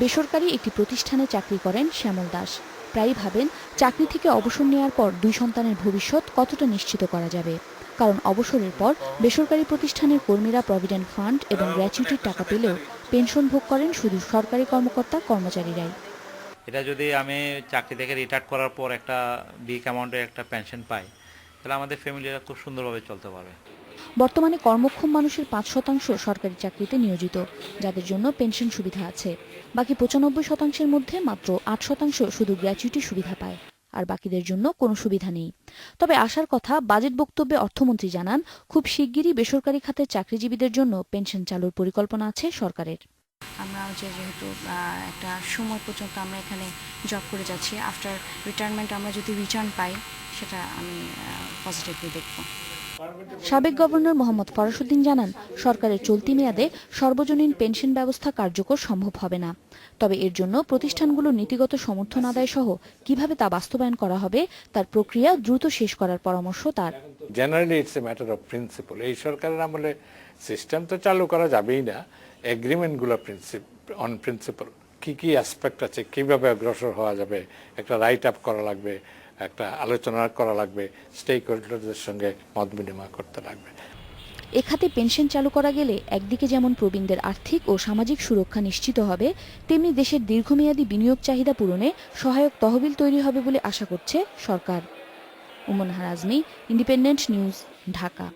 বেসরকারি একটি প্রতিষ্ঠানে চাকরি করেন শ্যামল দাস। প্রায়ই ভাবেন, চাকরি থেকে অবসর নেওয়ার পর দুই সন্তানের ভবিষ্যৎ কতটা নিশ্চিত করা যাবে। কারণ অবসরের পর বেসরকারি প্রতিষ্ঠানের কর্মীরা প্রভিডেন্ট ফান্ড এবং গ্র্যাচুইটির টাকা পেলেও পেনশন ভোগ করেন শুধু সরকারি কর্মকর্তা, কর্মচারীরাই। এটা যদি আমি চাকরি থেকে রিটায়ার করার পর একটা বিগ অ্যামাউন্টের একটা পেনশন পাই, তাহলে আমাদের ফ্যামিলিরা খুব সুন্দরভাবে চলতে পারবে। বর্তমানে কর্মক্ষম মানুষের পাঁচ শতাংশ সরকারি চাকরিতে নিয়োজিত, যাদের জন্য পেনশন সুবিধা আছে। বাকি পঁচানব্বই শতাংশের মধ্যে মাত্র আট শতাংশ শুধু গ্র্যাচুইটি সুবিধা পায়, আর বাকিদের জন্য কোনো সুবিধা নেই। তবে আসার কথা, বাজেট বক্তব্যে অর্থমন্ত্রী জানান, খুব শিগগিরই বেসরকারি খাতের চাকরিজীবীদের জন্য পেনশন চালুর পরিকল্পনা আছে সরকারের। আমরা হচ্ছে যেহেতু একটা সময় পর্যন্ত আমরা এখানে জব করে যাচ্ছি আফটার রিটায়ারমেন্ট আমরা যদি রিটার্ন পাই, সেটা আমি পজিটিভলি দেখব। সাবেক গভর্নর মোহাম্মদ ফরাসুদ্দিন জানান, সরকারের চলতি মেয়াদে সর্বজনীন পেনশন ব্যবস্থা কার্যকর সম্ভব হবে না। তবে এর জন্য প্রতিষ্ঠানগুলোর নীতিগত সমর্থন আদায় সহ কীভাবে তা বাস্তবায়ন করা হবে, তার প্রক্রিয়া দ্রুত শেষ করার পরামর্শ তার। Generally it's a matter of principle এই সরকারের আমলে সিস্টেম তো চালু করা যাবেই না। এগ্রিমেন্টগুলো প্রিন্সিপ অন প্রিন্সিপাল কি কি অ্যাসপেক্ট আছে, কীভাবে অগ্রসর হওয়া যাবে, একটা রাইট আপ করা লাগবে একটা আলোচনা করা লাগবে স্টেক হোল্ডারদের সঙ্গে মত বিনিময় করতে লাগবে। এ খাতে পেনশন চালু করা গেলে একদিকে যেমন প্রবীণদের আর্থিক ও সামাজিক সুরক্ষা নিশ্চিত হবে, তেমনি দেশের দীর্ঘমেয়াদী বিনিয়োগ চাহিদা পূরণে সহায়ক তহবিল তৈরি হবে বলে আশা করছে সরকার। উমন হারাজমি ইন্ডিপেন্ডেন্ট নিউজ ঢাকা।